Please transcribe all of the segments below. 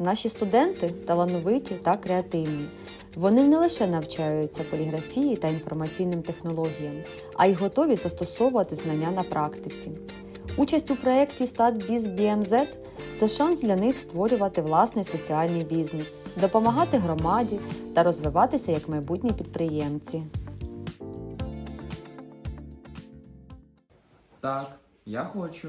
Наші студенти талановиті та креативні. Вони не лише навчаються поліграфії та інформаційним технологіям, а й готові застосовувати знання на практиці. Участь у проєкті StatBiz BMZ – це шанс для них створювати власний соціальний бізнес, допомагати громаді та розвиватися як майбутні підприємці. Так, я хочу.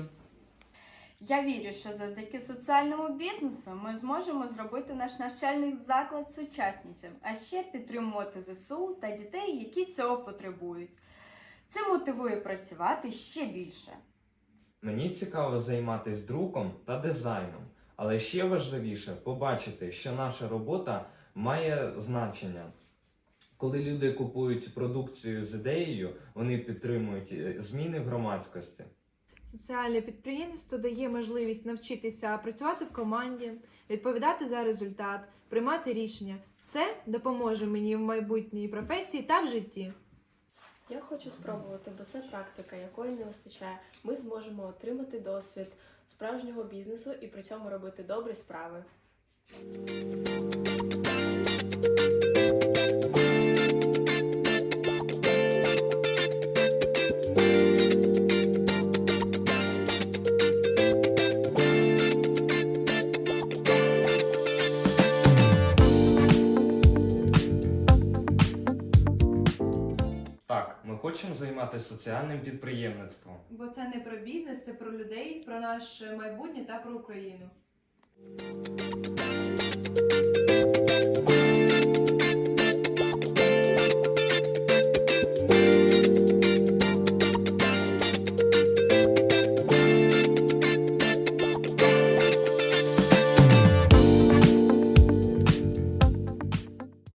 Я вірю, що завдяки соціальному бізнесу ми зможемо зробити наш навчальний заклад сучаснішим, а ще підтримувати ЗСУ та дітей, які цього потребують. Це мотивує працювати ще більше. Мені цікаво займатися друком та дизайном, але ще важливіше побачити, що наша робота має значення. Коли люди купують продукцію з ідеєю, вони підтримують е, зміни в громадськості. Соціальне підприємство дає можливість навчитися працювати в команді, відповідати за результат, приймати рішення. Це допоможе мені в майбутній професії та в житті. Я хочу спробувати, бо це практика, якої не вистачає. Ми зможемо отримати досвід справжнього бізнесу і при цьому робити добрі справи. Так, ми хочемо займатися соціальним підприємництвом. Бо це не про бізнес, це про людей, про наше майбутнє та про Україну.